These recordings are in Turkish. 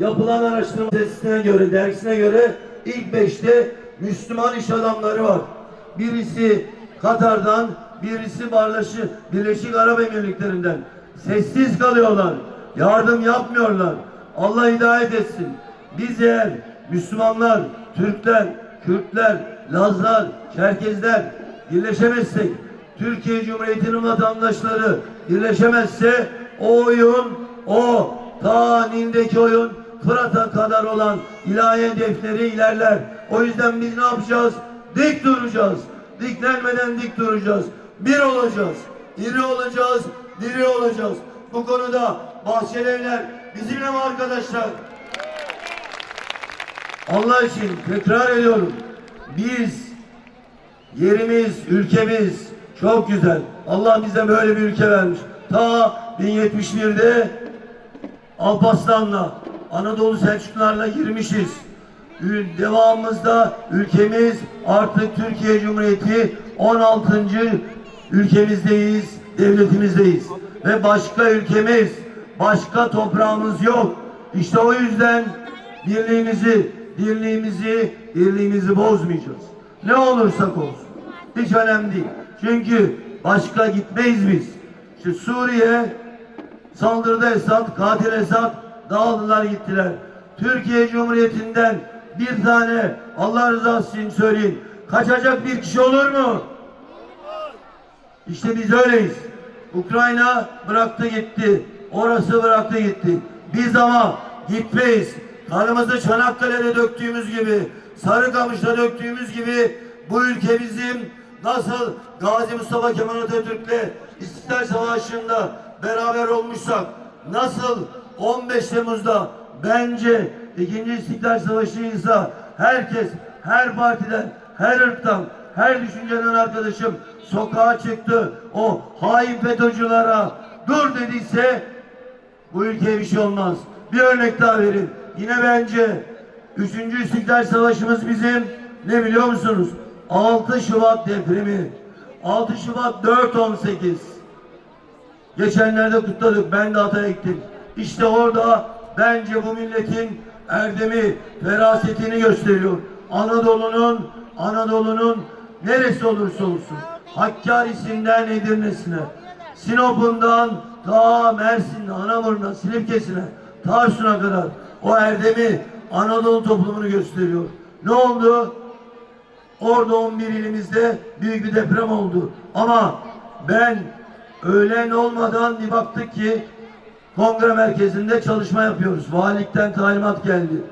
yapılan araştırma testine göre, dergisine göre ilk beşte Müslüman iş adamları var. Birisi Katar'dan, birisi Barlaşı, Birleşik Arap Emirlikleri'nden. Sessiz kalıyorlar. Yardım yapmıyorlar. Allah hidayet etsin. Biz eğer Müslümanlar, Türkler, Kürtler, Lazlar, Çerkezler birleşemezsek, Türkiye Cumhuriyeti'nin vatandaşları birleşemezse o oyun, o ta Nil'deki oyun Fırat'a kadar olan ilahi hedefleri ilerler. O yüzden biz ne yapacağız? Dik duracağız. Diklenmeden dik duracağız. Bir olacağız. İri olacağız. Diri olacağız. Bu konuda bahçelievler bizimle mi arkadaşlar? Allah için tekrar ediyorum. Biz yerimiz, ülkemiz çok güzel. Allah bize böyle bir ülke vermiş. Ta 1071'de Alparslan'la Anadolu Selçuklularla girmişiz. Devamımızda ülkemiz artık Türkiye Cumhuriyeti 16. ülkemizdeyiz, devletimizdeyiz. Ve başka ülkemiz, başka toprağımız yok. İşte o yüzden birliğimizi, birliğimizi, birliğimizi bozmayacağız. Ne olursak olsun. Hiç önemli değil. Çünkü başka gitmeyiz biz. İşte Suriye Saldırıda Esad, katil Esad dağıldılar gittiler. Türkiye Cumhuriyeti'nden bir tane Allah rızası için söyleyin. Kaçacak bir kişi olur mu? İşte biz öyleyiz. Ukrayna bıraktı gitti. Orası bıraktı gitti. Biz ama gitmeyiz. Kanımızı Çanakkale'de döktüğümüz gibi, Sarıkamış'ta döktüğümüz gibi bu ülke bizim nasıl Gazi Mustafa Kemal Atatürk'le İstiklal Savaşı'nda beraber olmuşsak, nasıl 15 Temmuz'da bence ikinci İstiklal Savaşı'ysa herkes, her partiden, her ırktan, her düşünceden arkadaşım sokağa çıktı. O hain FETÖ'cülere dur dediyse bu ülkeye bir şey olmaz. Bir örnek daha vereyim. Yine bence 3. İstiklal Savaşımız bizim ne biliyor musunuz? 6 Şubat depremi. 6 Şubat 4-18. Geçenlerde kutladık. Ben de Hatay'a gittim. İşte orada bence bu milletin erdemi, ferasetini gösteriyor. Anadolu'nun Anadolu'nun neresi olursa olsun Hakkari'sinden Edirne'sine Sinop'undan ta Mersin'e, Anamur'una, Silifke'sine, Tarsus'a kadar o erdemi Anadolu toplumunu gösteriyor. Ne oldu? Orada 11 ilimizde büyük bir deprem oldu. Ama ben öğlen olmadan bir baktık ki kongre merkezinde çalışma yapıyoruz. Valilikten talimat geldi.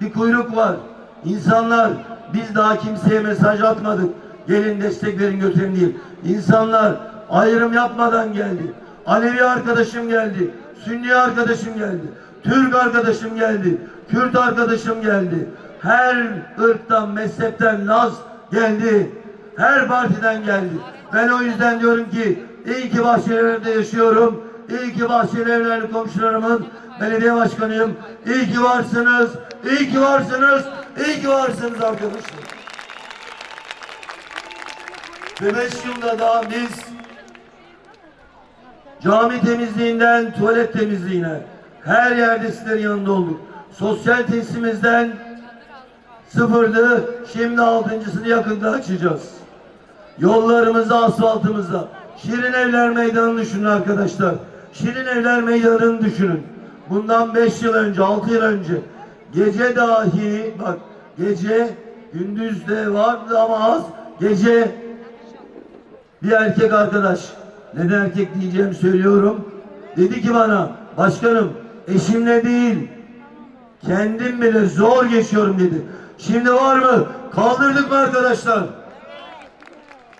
Bir kuyruk var. İnsanlar biz daha kimseye mesaj atmadık. Gelin destek verin götürün değil. İnsanlar ayrım yapmadan geldi. Alevi arkadaşım geldi. Sünni arkadaşım geldi. Türk arkadaşım geldi. Kürt arkadaşım geldi. Her ırktan, mezhepten Laz geldi. Her partiden geldi. Ben o yüzden diyorum ki iyi ki Bahçelievler'de yaşıyorum. İyi ki Bahçelievler'li komşularımın belediye başkanıyım. İyi ki varsınız. İyi ki varsınız. İyi ki varsınız arkadaşlar. Ve beş yılda da biz cami temizliğinden tuvalet temizliğine her yerde sizlerin yanında olduk. Sosyal tesisimizden sıfırdı. Şimdi altıncısını yakında açacağız. Yollarımızı, asfaltımızı. Şirin Evler Meydanı'nı düşünün arkadaşlar. Şirin Evler Meydanı'nı düşünün. Bundan beş yıl önce, altı yıl önce gece dahi bak gece gündüz de vardı ama az gece bir erkek arkadaş neden erkek diyeceğimi söylüyorum. Dedi ki bana başkanım eşimle değil kendim bile zor geçiyorum dedi. Şimdi var mı? Kaldırdık mı arkadaşlar?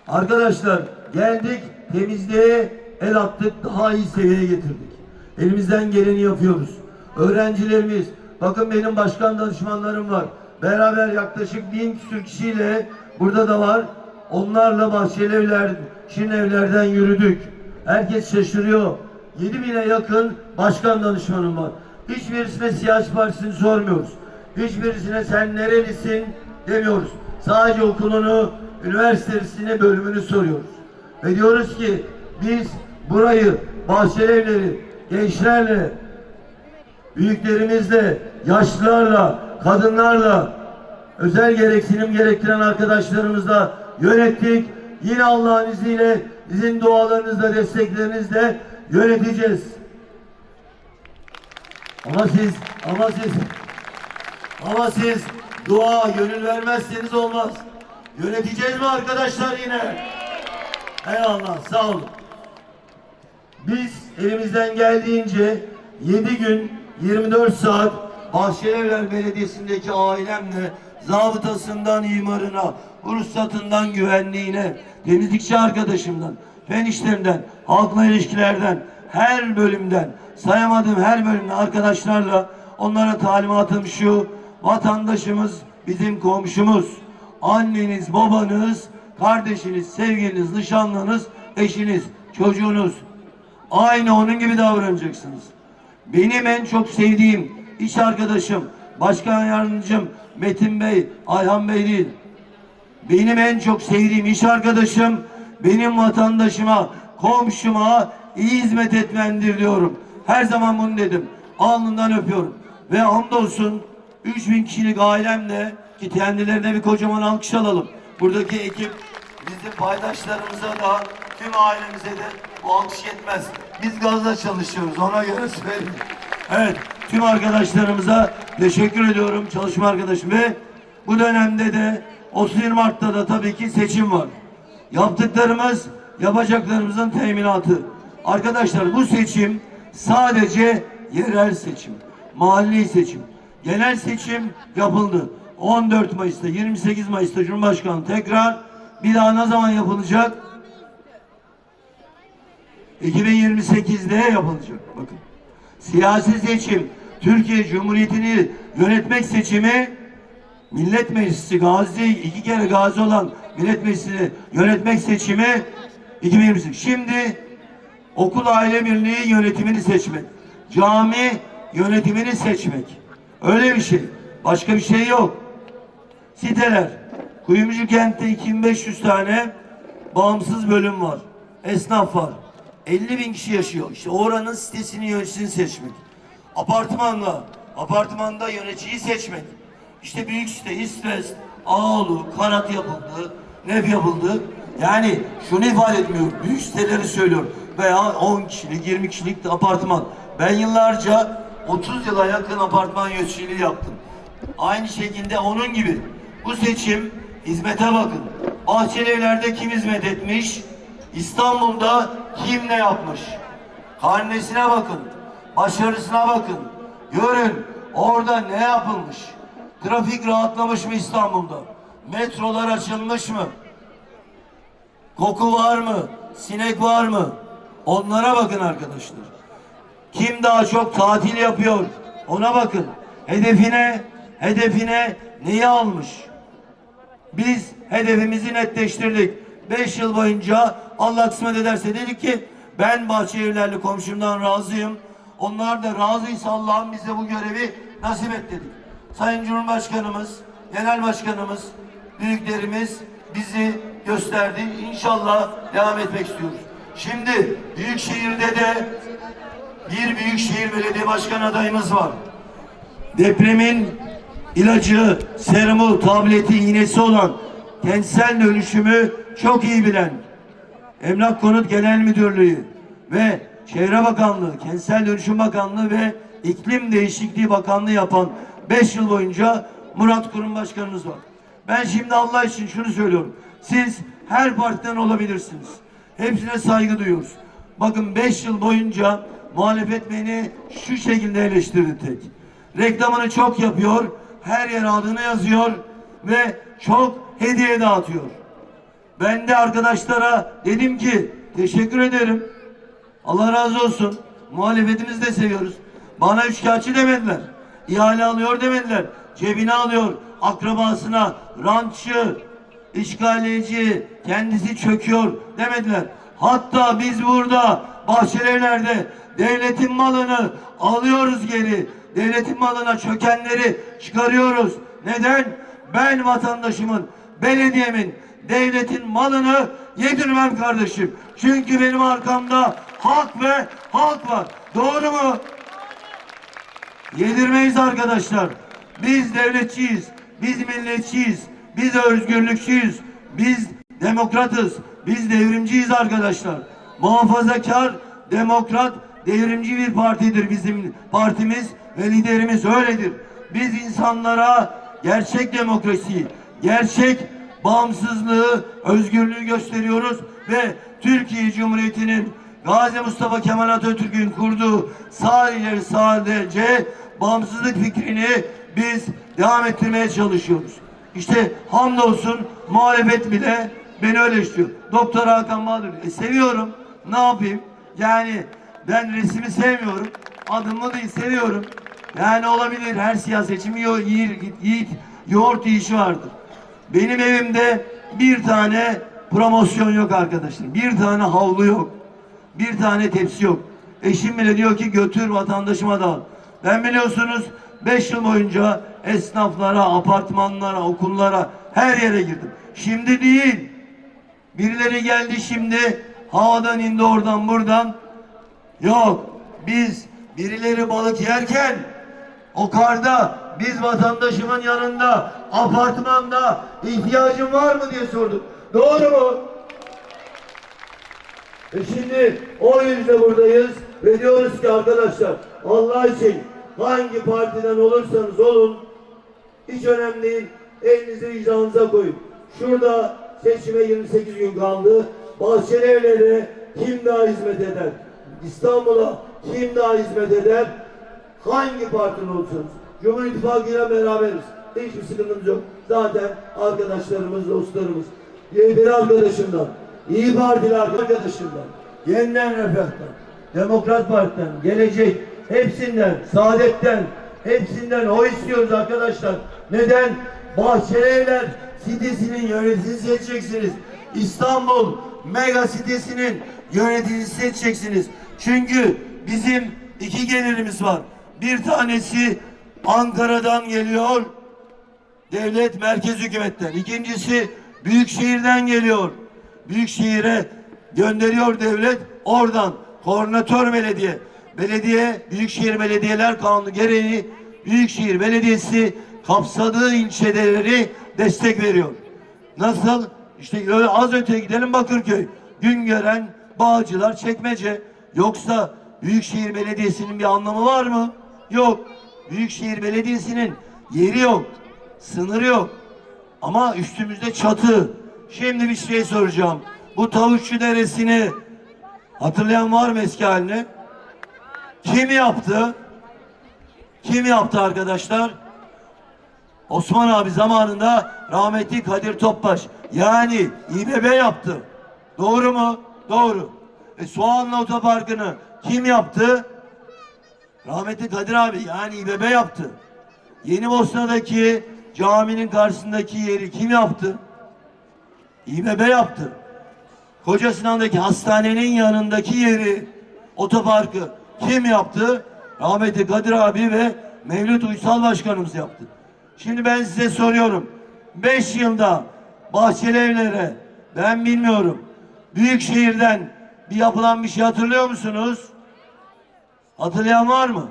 Arkadaşlar geldik temizliğe el attık daha iyi seviyeye getirdik. Elimizden geleni yapıyoruz. Öğrencilerimiz bakın benim başkan danışmanlarım var. Beraber yaklaşık bin küsür kişiyle burada da var. Onlarla bahçeli evler, şirin evlerden yürüdük. Herkes şaşırıyor. 7 bine yakın başkan danışmanım var. Hiçbirisine siyasi partisini sormuyoruz. Hiçbirisine sen nerelisin demiyoruz. Sadece okulunu, üniversitesini, bölümünü soruyoruz. Ve diyoruz ki biz burayı, bahçeli gençlerle büyüklerimizle, yaşlılarla, kadınlarla, özel gereksinim gerektiren arkadaşlarımızla yönettik. Yine Allah'ın izniyle sizin dualarınızla, desteklerinizle yöneteceğiz. Ama siz, ama siz, ama siz dua gönül vermezseniz olmaz. Yöneteceğiz mi arkadaşlar yine? Eyvallah, sağ olun. Biz elimizden geldiğince 7 gün 24 saat Bahçelievler Belediyesi'ndeki ailemle zabıtasından imarına, ruhsatından güvenliğine, temizlikçi arkadaşımdan, fen işlerinden, halkla ilişkilerden, her bölümden, sayamadığım her bölümden arkadaşlarla onlara talimatım şu, vatandaşımız bizim komşumuz, anneniz, babanız, kardeşiniz, sevgiliniz, nişanlınız, eşiniz, çocuğunuz, Aynı onun gibi davranacaksınız. Benim en çok sevdiğim iş arkadaşım, başkan yardımcım Metin Bey, Ayhan Bey değil. Benim en çok sevdiğim iş arkadaşım, benim vatandaşıma, komşuma iyi hizmet etmendir diyorum. Her zaman bunu dedim. Alnından öpüyorum. Ve hamdolsun 3000 kişilik ailemle ki kendilerine bir kocaman alkış alalım. Buradaki ekip bizim paydaşlarımıza da tüm ailemize de bu alkış yetmez. Biz gazla çalışıyoruz ona göre söyleyeyim. Evet tüm arkadaşlarımıza teşekkür ediyorum çalışma arkadaşım ve bu dönemde de 31 Mart'ta da tabii ki seçim var. Yaptıklarımız yapacaklarımızın teminatı. Arkadaşlar bu seçim sadece yerel seçim, mahalli seçim. Genel seçim yapıldı. 14 Mayıs'ta, 28 Mayıs'ta Cumhurbaşkanı tekrar bir daha ne zaman yapılacak? 2028'de yapılacak. Bakın. Siyasi seçim, Türkiye Cumhuriyeti'ni yönetmek seçimi Millet Meclisi gazi, iki kere gazi olan Millet Meclisi'ni yönetmek seçimi 2028. Şimdi okul aile birliği yönetimini seçmek. Cami yönetimini seçmek. Öyle bir şey. Başka bir şey yok. Siteler. Kuyumcu kentte 2500 tane bağımsız bölüm var. Esnaf var. 50 bin kişi yaşıyor. İşte oranın sitesini yöneticisini seçmek. Apartmanla, apartmanda yöneticiyi seçmek. İşte büyük site, İstres, Ağolu, Kanat yapıldı, Nef yapıldı. Yani şunu ifade etmiyorum. Büyük siteleri söylüyorum. Veya 10 kişilik, 20 kişilik de apartman. Ben yıllarca 30 yıla yakın apartman yöneticiliği yaptım. Aynı şekilde onun gibi. Bu seçim hizmete bakın. Bahçelievler'de kim hizmet etmiş? İstanbul'da kim ne yapmış? Karnesine bakın. Başarısına bakın. Görün orada ne yapılmış? Trafik rahatlamış mı İstanbul'da? Metrolar açılmış mı? Koku var mı? Sinek var mı? Onlara bakın arkadaşlar. Kim daha çok tatil yapıyor? Ona bakın. Hedefine, hedefine neyi almış? Biz hedefimizi netleştirdik. Beş yıl boyunca Allah kısmet ederse dedik ki ben Bahçelievlerli komşumdan razıyım. Onlar da razıysa Allah'ım bize bu görevi nasip et dedik. Sayın Cumhurbaşkanımız, Genel Başkanımız, büyüklerimiz bizi gösterdi. İnşallah devam etmek istiyoruz. Şimdi Büyükşehir'de de bir Büyükşehir Belediye Başkan adayımız var. Depremin ilacı, serumu, tableti, iğnesi olan kentsel dönüşümü çok iyi bilen Emlak Konut Genel Müdürlüğü ve Çevre Bakanlığı, Kentsel Dönüşüm Bakanlığı ve İklim Değişikliği Bakanlığı yapan 5 yıl boyunca Murat Kurum Başkanımız var. Ben şimdi Allah için şunu söylüyorum. Siz her partiden olabilirsiniz. Hepsine saygı duyuyoruz. Bakın 5 yıl boyunca muhalefet beni şu şekilde eleştirdi tek. Reklamını çok yapıyor, her yere adını yazıyor ve çok hediye dağıtıyor. Ben de arkadaşlara dedim ki teşekkür ederim. Allah razı olsun. Muhalefetimizi de seviyoruz. Bana üçkağıtçı demediler. İhale alıyor demediler. Cebine alıyor. Akrabasına, rantçı, işgalci, kendisi çöküyor demediler. Hatta biz burada Bahçelievler'de devletin malını alıyoruz geri. Devletin malına çökenleri çıkarıyoruz. Neden? Ben vatandaşımın, belediyemin, devletin malını yedirmem kardeşim. Çünkü benim arkamda hak ve halk var. Doğru mu? Yedirmeyiz arkadaşlar. Biz devletçiyiz. Biz milletçiyiz. Biz özgürlükçüyüz. Biz demokratız. Biz devrimciyiz arkadaşlar. Muhafazakar, demokrat, devrimci bir partidir bizim partimiz ve liderimiz öyledir. Biz insanlara gerçek demokrasiyi, gerçek bağımsızlığı, özgürlüğü gösteriyoruz ve Türkiye Cumhuriyeti'nin Gazi Mustafa Kemal Atatürk'ün kurduğu sağ ileri sadece bağımsızlık fikrini biz devam ettirmeye çalışıyoruz. İşte hamdolsun muhalefet bile beni öyle istiyor. Doktor Hakan Bahadır. E, seviyorum. Ne yapayım? Yani ben resmi sevmiyorum. Adımı değil seviyorum. Yani olabilir. Her siyasetçinin yo- yiğit, yiğit, yoğurt yiyişi vardır. Benim evimde bir tane promosyon yok arkadaşlar. Bir tane havlu yok. Bir tane tepsi yok. Eşim bile diyor ki götür vatandaşıma da al. Ben biliyorsunuz 5 yıl boyunca esnaflara, apartmanlara, okullara her yere girdim. Şimdi değil. Birileri geldi şimdi havadan indi oradan buradan. Yok. Biz birileri balık yerken o karda biz vatandaşımın yanında apartmanda ihtiyacın var mı diye sorduk. Doğru mu? E şimdi o yüzden buradayız ve diyoruz ki arkadaşlar Allah için hangi partiden olursanız olun hiç önemli değil. Elinizi vicdanınıza koyun. Şurada seçime 28 gün kaldı. Bahçeli evlere kim daha hizmet eder? İstanbul'a kim daha hizmet eder? Hangi partiden olursanız. Cumhur İttifakı'yla beraberiz. Hiçbir sıkıntımız yok. Zaten arkadaşlarımız, dostlarımız. Bir arkadaşımdan, İyi Partili arkadaşımdan, Yeniden Refah'tan, Demokrat Parti'den, Gelecek, hepsinden, Saadet'ten, hepsinden o istiyoruz arkadaşlar. Neden? Bahçelievler sitesinin yöneticisini seçeceksiniz. İstanbul mega sitesinin yöneticisi seçeceksiniz. Çünkü bizim iki gelirimiz var. Bir tanesi Ankara'dan geliyor. Devlet merkez hükümetten. İkincisi büyükşehirden geliyor. Büyükşehire gönderiyor devlet. Oradan koordinatör belediye. Belediye, Büyükşehir Belediyeler Kanunu gereği Büyükşehir Belediyesi kapsadığı ilçeleri destek veriyor. Nasıl? İşte öyle az öteye gidelim Bakırköy. Güngören, Bağcılar, Çekmece. Yoksa Büyükşehir Belediyesi'nin bir anlamı var mı? Yok. Büyükşehir Belediyesi'nin yeri yok. Sınırı yok. Ama üstümüzde çatı. Şimdi bir şey soracağım. Bu Tavukçu Deresi'ni hatırlayan var mı eski halini? Kim yaptı? Kim yaptı arkadaşlar? Osman abi zamanında rahmetli Kadir Topbaş yani İBB yaptı. Doğru mu? Doğru. E, Soğanlı Otoparkı'nı kim yaptı? Rahmetli Kadir abi yani İBB yaptı. Yeni Bosna'daki caminin karşısındaki yeri kim yaptı? İBB yaptı. Koca Sinan'daki hastanenin yanındaki yeri otoparkı kim yaptı? Rahmetli Kadir abi ve Mevlüt Uysal Başkanımız yaptı. Şimdi ben size soruyorum. Beş yılda Bahçeli Evler'e ben bilmiyorum. Büyükşehir'den bir yapılan bir şey hatırlıyor musunuz? Hatırlayan var mı?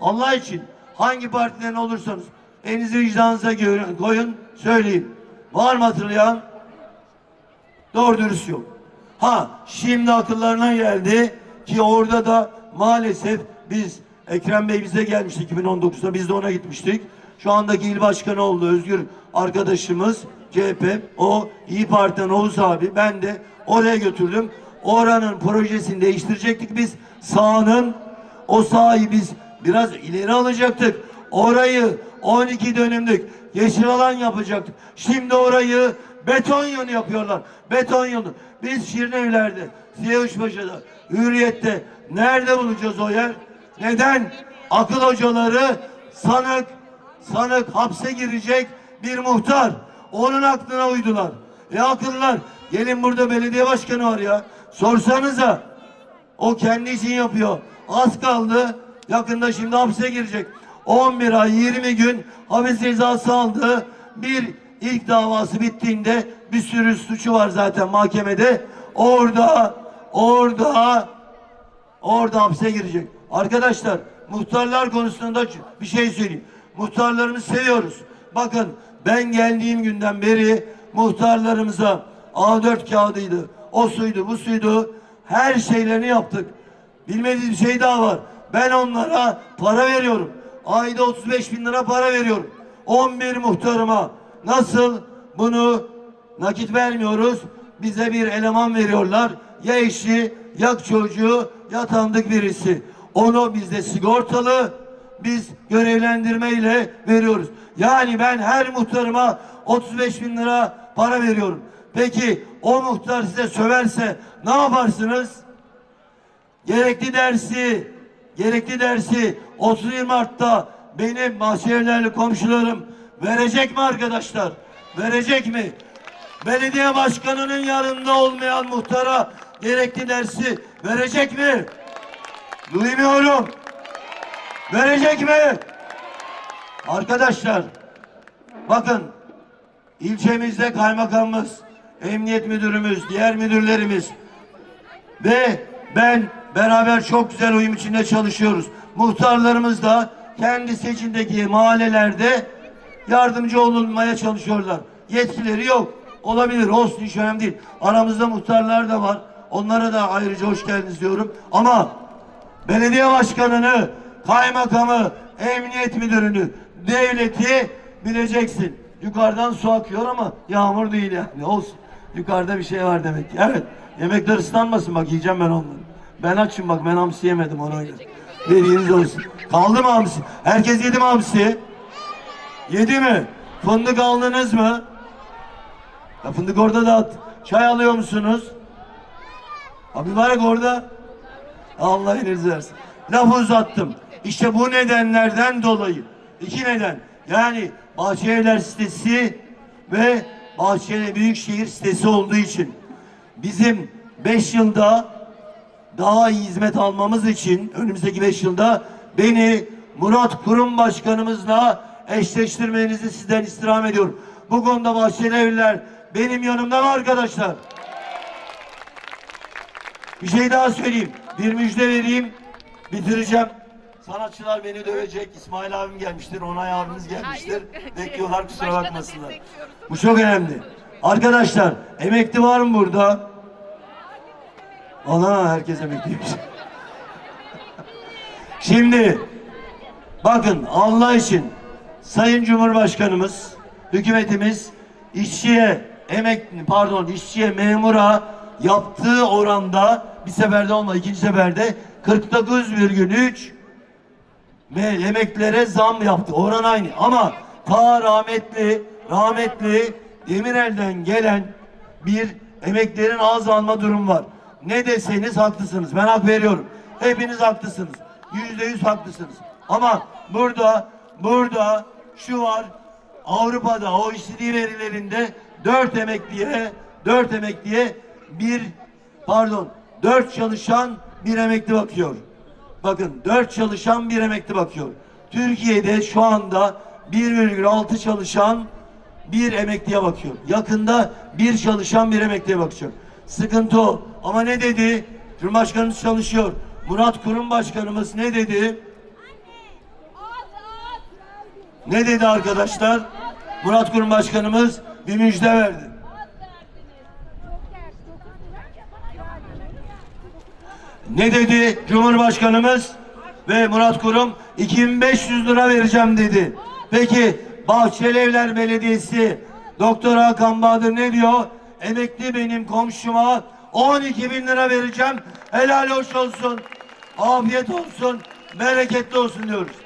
Allah için hangi partiden olursanız elinizi vicdanınıza koyun söyleyin. Var mı hatırlayan? Doğru dürüst yok. Ha şimdi akıllarına geldi ki orada da maalesef biz Ekrem Bey bize gelmişti 2019'da biz de ona gitmiştik. Şu andaki il başkanı oldu Özgür arkadaşımız CHP. O İyi Parti'den Oğuz abi ben de oraya götürdüm. Oranın projesini değiştirecektik biz. Sahanın o sahayı biz biraz ileri alacaktık. Orayı 12 dönümlük yeşil alan yapacaktık. Şimdi orayı beton yolu yapıyorlar. Beton yolu. Biz Şirinevler'de, Siyavuşpaşa'da, Hürriyet'te nerede bulacağız o yer? Neden? Akıl hocaları sanık, sanık hapse girecek bir muhtar. Onun aklına uydular. E akıllar. Gelin burada belediye başkanı var ya. Sorsanıza. O kendi için yapıyor. Az kaldı. Yakında şimdi hapse girecek. 11 ay 20 gün hapis cezası aldı. Bir ilk davası bittiğinde bir sürü suçu var zaten mahkemede. Orada orada orada hapse girecek. Arkadaşlar muhtarlar konusunda bir şey söyleyeyim. Muhtarlarımızı seviyoruz. Bakın ben geldiğim günden beri muhtarlarımıza A4 kağıdıydı, o suydu, bu suydu. Her şeylerini yaptık. Bilmediğiniz bir şey daha var. Ben onlara para veriyorum. Ayda 35 bin lira para veriyorum. 11 muhtarıma nasıl bunu nakit vermiyoruz? Bize bir eleman veriyorlar. Ya eşi, ya çocuğu, ya tanıdık birisi. Onu bizde sigortalı, biz görevlendirmeyle veriyoruz. Yani ben her muhtarıma 35 bin lira para veriyorum. Peki o muhtar size söverse ne yaparsınız? Gerekli dersi, gerekli dersi 31 Mart'ta benim mahşerlerli komşularım verecek mi arkadaşlar? Verecek mi? Belediye başkanının yanında olmayan muhtara gerekli dersi verecek mi? Duymuyorum. Verecek mi? Arkadaşlar bakın ilçemizde kaymakamımız, emniyet müdürümüz, diğer müdürlerimiz ve ben beraber çok güzel uyum içinde çalışıyoruz. Muhtarlarımız da kendi seçimdeki mahallelerde yardımcı olunmaya çalışıyorlar. Yetkileri yok. Olabilir, olsun hiç önemli değil. Aramızda muhtarlar da var. Onlara da ayrıca hoş geldiniz diyorum. Ama belediye başkanını, kaymakamı, emniyet müdürünü, devleti bileceksin. Yukarıdan su akıyor ama yağmur değil yani. Olsun. Yukarıda bir şey var demek ki. Evet. Yemekler ıslanmasın bak yiyeceğim ben onları. Ben açım bak ben hamsi yemedim ona göre. Dediğiniz olsun. Kaldı mı hamsi? Herkes yedi mi hamsi? Yedi mi? Fındık aldınız mı? Ya fındık orada da at. Çay alıyor musunuz? Abi mübarek orada. Allah elinizi versin. Lafı uzattım. İşte bu nedenlerden dolayı. iki neden. Yani Bahçelievler sitesi ve Bahçeli Büyükşehir sitesi olduğu için bizim 5 yılda daha iyi hizmet almamız için önümüzdeki 5 yılda beni Murat Kurum Başkanımızla eşleştirmenizi sizden istirham ediyorum. Bu konuda Bahçelievler benim yanımda mı arkadaşlar? Bir şey daha söyleyeyim. Bir müjde vereyim. Bitireceğim. Sanatçılar beni dövecek. İsmail abim gelmiştir. Onay abimiz gelmiştir. Bekliyorlar kusura bakmasınlar. Bu çok önemli. Arkadaşlar emekli var mı burada? Ana herkes emekliymiş. Şimdi bakın Allah için Sayın Cumhurbaşkanımız, hükümetimiz işçiye emek pardon işçiye memura yaptığı oranda bir seferde olmadı ikinci seferde 49,3 ve emeklilere zam yaptı. Oran aynı ama ta rahmetli rahmetli Demirel'den gelen bir emeklerin az alma durum var. Ne deseniz haklısınız. Ben hak veriyorum. Hepiniz haklısınız. Yüzde yüz haklısınız. Ama burada burada şu var Avrupa'da OECD verilerinde dört emekliye dört emekliye bir pardon dört çalışan bir emekli bakıyor. Bakın dört çalışan bir emekli bakıyor. Türkiye'de şu anda 1,6 çalışan bir emekliye bakıyor. Yakında bir çalışan bir emekliye bakacak. Sıkıntı o. Ama ne dedi? Cumhurbaşkanımız çalışıyor. Murat Kurum Başkanımız ne dedi? Ne dedi arkadaşlar? Murat Kurum Başkanımız bir müjde verdi. Ne dedi Cumhurbaşkanımız ve Murat Kurum 2500 lira vereceğim dedi. Peki Bahçelievler Belediyesi Doktor Hakan Bahadır ne diyor? Emekli benim komşuma 12 bin lira vereceğim. Helal hoş olsun. Afiyet olsun. Bereketli olsun diyoruz.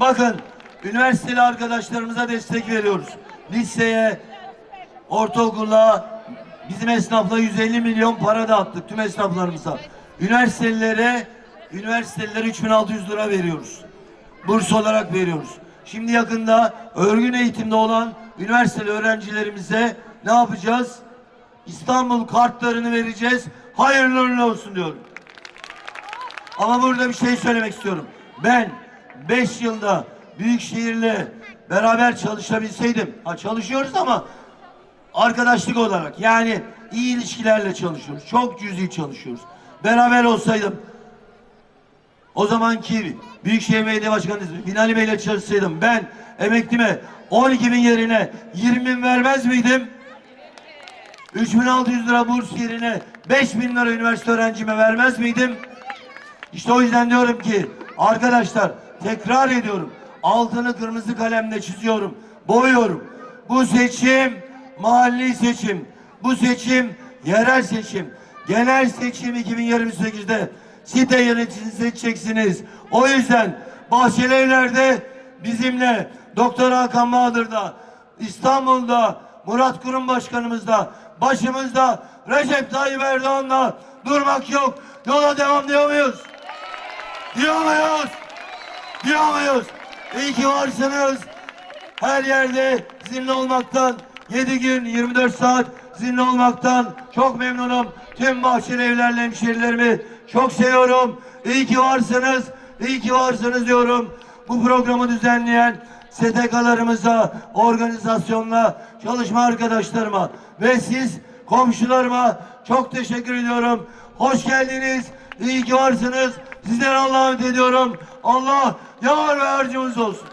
Bakın üniversiteli arkadaşlarımıza destek veriyoruz. Liseye, ortaokula, bizim esnafla 150 milyon para dağıttık tüm esnaflarımıza. Üniversitelilere, üniversitelilere 3600 lira veriyoruz. Burs olarak veriyoruz. Şimdi yakında örgün eğitimde olan üniversiteli öğrencilerimize ne yapacağız? İstanbul kartlarını vereceğiz. Hayırlı uğurlu olsun diyorum. Ama burada bir şey söylemek istiyorum. Ben 5 yılda Büyükşehir'le beraber çalışabilseydim. Ha çalışıyoruz ama arkadaşlık olarak yani iyi ilişkilerle çalışıyoruz. Çok cüzi çalışıyoruz. Beraber olsaydım o zamanki Büyükşehir Belediye Başkanı Binali Bey'le çalışsaydım ben emeklime 12 bin yerine 20 bin vermez miydim? 3600 lira burs yerine 5000 lira üniversite öğrencime vermez miydim? İşte o yüzden diyorum ki arkadaşlar tekrar ediyorum. Altını kırmızı kalemle çiziyorum. Boyuyorum. Bu seçim mahalli seçim. Bu seçim yerel seçim. Genel seçim 2028'de site yöneticisini seçeceksiniz. O yüzden Bahçelievler'de bizimle Doktor Hakan Bahadır'da İstanbul'da Murat Kurum Başkanımızda başımızda Recep Tayyip Erdoğan'la durmak yok. Yola devam diyor muyuz? Diyor muyuz? Diyor muyuz? İyi ki varsınız. Her yerde sizinle olmaktan 7 gün 24 saat sizinle olmaktan çok memnunum. Tüm Bahçeli Evler'le hemşerilerimi çok seviyorum. İyi ki varsınız. İyi ki varsınız diyorum. Bu programı düzenleyen STK'larımıza, organizasyonla, çalışma arkadaşlarıma ve siz komşularıma çok teşekkür ediyorum. Hoş geldiniz. İyi ki varsınız. Sizlere Allah'a emanet ediyorum. Allah yar ve harcımız olsun.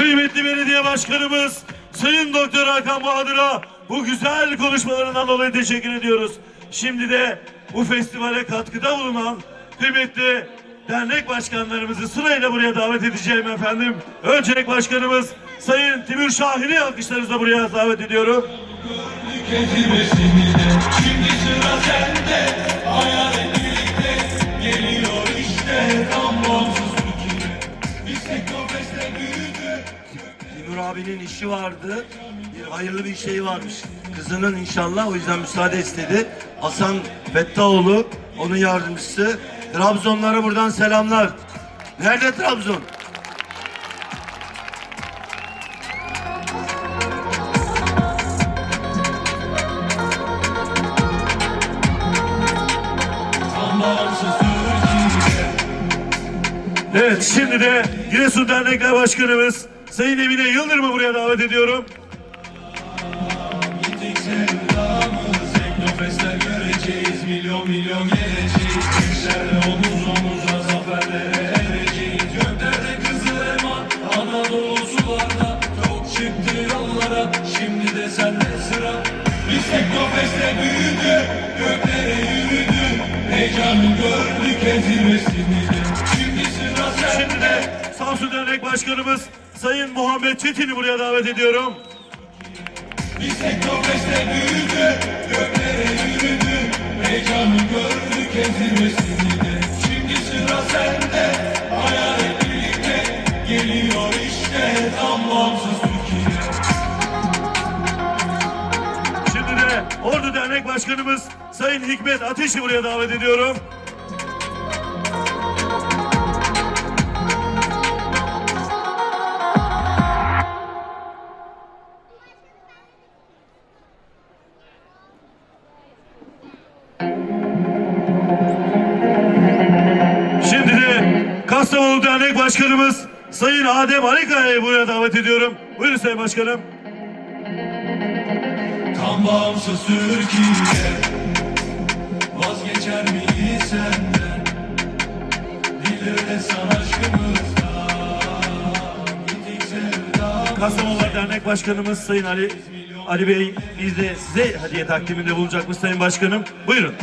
Kıymetli belediye başkanımız Sayın Doktor Hakan Bahadır'a bu güzel konuşmalarından dolayı teşekkür ediyoruz. Şimdi de bu festivale katkıda bulunan kıymetli dernek başkanlarımızı sırayla buraya davet edeceğim efendim. Öncelik başkanımız Sayın Timur Şahin'i alkışlarınızla buraya davet ediyorum. Şimdi sıra sende abinin işi vardı. Bir hayırlı bir şey varmış. Kızının inşallah o yüzden müsaade istedi. Hasan Fettaoğlu onun yardımcısı. Trabzonlara buradan selamlar. Nerede Trabzon? Evet şimdi de Giresun Dernekler Başkanımız Sayın Emine Yıldırım'ı buraya davet ediyorum. Milyon milyon geleceğiz. Gençlerle omuz omuza Zaferlere ereceğiz. Göklerde kızıl elma Anadolu sularda Çok çıktı yollara. Şimdi de sende sıra. Biz Teknofest'te büyüdük Göklere yürüdük Heyecanı gördük ezilmesini de Şimdi sıra sende. Samsun Dernek Başkanımız Sayın Muhammed Çetin'i buraya davet ediyorum. Biz Teknofest'te büyüdük, göklere yürüdük, heyecanı gördük ezilmesini de. Şimdi sıra sende, hayal et birlikte, geliyor işte tam bağımsız Türkiye. Şimdi de Ordu Dernek Başkanımız Sayın Hikmet Ateş'i buraya davet ediyorum. Başkanımız Sayın Adem Alikaya'yı buraya davet ediyorum. Buyurun Sayın Başkanım. Tam bağımsız Türkiye, vazgeçer miyiz senden? Dillerle san aşkımızdan, sevdamız. Kastamonular Dernek Başkanımız Sayın Ali Ali Bey biz de size hediye takdiminde bulunacakmış Sayın Başkanım. Buyurun.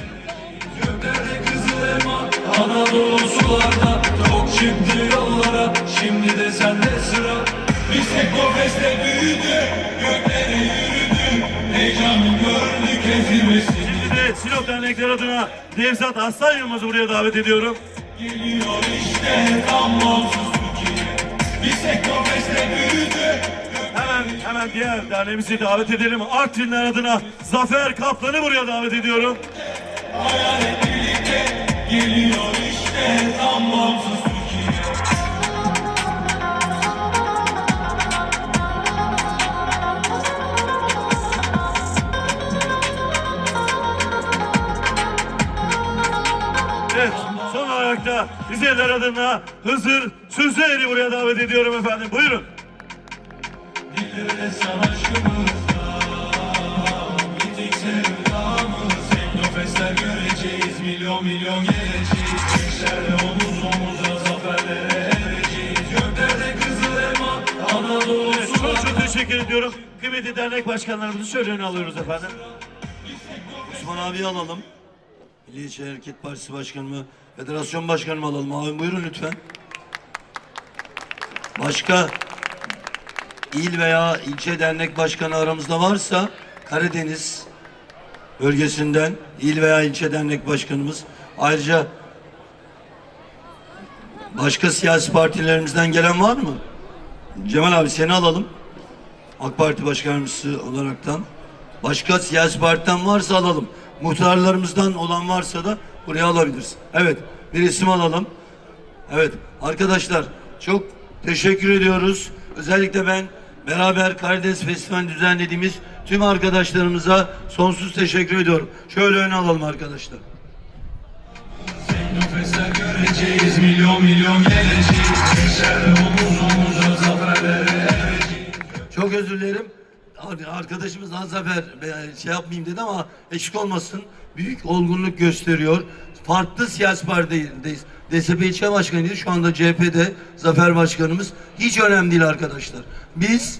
Göklerde kızıl elma Anadolu sularda çıktı yollara Şimdi de sende sıra Biz Teknofest'te büyüdük Göklere yürüdük Heyecanı gördük ezilmesini Şimdi de Sinop Dernekler adına Nevzat Aslan Yılmaz'ı buraya davet ediyorum. Geliyor işte tam bağımsız Türkiye Biz Teknofest'te büyüdük Hemen hemen diğer derneğimizi davet edelim. Artvinler adına Zafer Kaplan'ı buraya davet ediyorum. Hayal et birlikte Geliyor işte tam bağımsız da Rizeler adına Hızır Sözler'i buraya davet ediyorum efendim. Buyurun. Dillerle san aşkımızdan Gittik sevdamız Teknofestler göreceğiz Milyon milyon geleceğiz Gençlerle omuz omuza zaferlere ereceğiz Göklerde kızıl elma Anadolu Evet, çok çok teşekkür ediyorum. Kıymetli dernek başkanlarımızı şöyle öne alıyoruz efendim. Osman abiyi alalım. Milliyetçi Hareket Partisi Başkanımı, Federasyon Başkanımı alalım. Abi buyurun lütfen. Başka il veya ilçe dernek başkanı aramızda varsa Karadeniz bölgesinden il veya ilçe dernek başkanımız ayrıca başka siyasi partilerimizden gelen var mı? Cemal abi seni alalım. AK Parti başkanımızı olaraktan. Başka siyasi partiden varsa alalım. Muhtarlarımızdan olan varsa da buraya alabiliriz. Evet, bir isim alalım. Evet, arkadaşlar çok teşekkür ediyoruz. Özellikle ben beraber Karadeniz Festivali düzenlediğimiz tüm arkadaşlarımıza sonsuz teşekkür ediyorum. Şöyle öne alalım arkadaşlar. Göreceğiz Milyon milyon geleceğiz omuz omuza zaferlere ereceğiz Çok özür dilerim. Ar- Arkadaşımız Zafer şey yapmayayım dedi ama eksik olmasın. Büyük olgunluk gösteriyor. Farklı siyasi partideyiz. DSP ilçe başkanıydı. Şu anda CHP'de Zafer Başkanımız. Hiç önemli değil arkadaşlar. Biz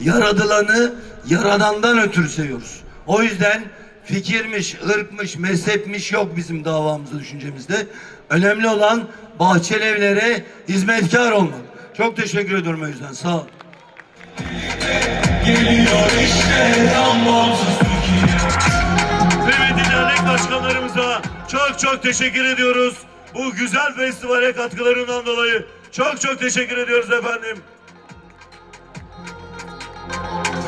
yaradılanı yaradandan ötürü seviyoruz. O yüzden fikirmiş, ırkmış, mezhepmiş yok bizim davamızda, düşüncemizde. Önemli olan bahçeli evlere hizmetkar olmak. Çok teşekkür ediyorum o yüzden. Sağ ol. Geliyor işte tam bağımsız Türkiye Kıymetli dernek başkanlarımıza çok çok teşekkür ediyoruz. Bu güzel festivale katkılarından dolayı çok çok teşekkür ediyoruz efendim.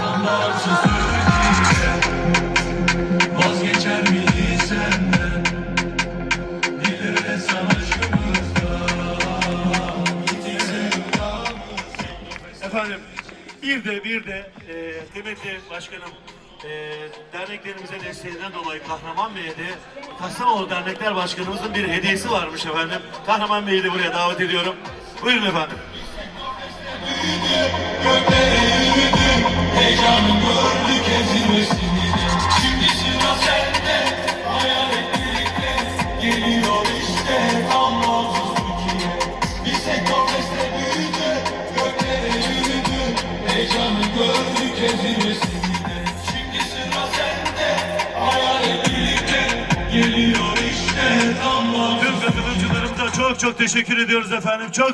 Tam bağımsız Türkiye Vazgeçer miyiz senden Dillerle savaşımızda Efendim bir de bir de e, kıymetli başkanım e, derneklerimize desteğinden dolayı Kahraman Bey'e de Kastamonu Dernekler Başkanımızın bir hediyesi varmış efendim. Kahraman Bey'i de buraya davet ediyorum. Buyurun efendim. Heyecanım gördük ezilmesini Şimdi sıra sende Hayal ettikçe Geliyor işte çok çok teşekkür ediyoruz efendim. Çok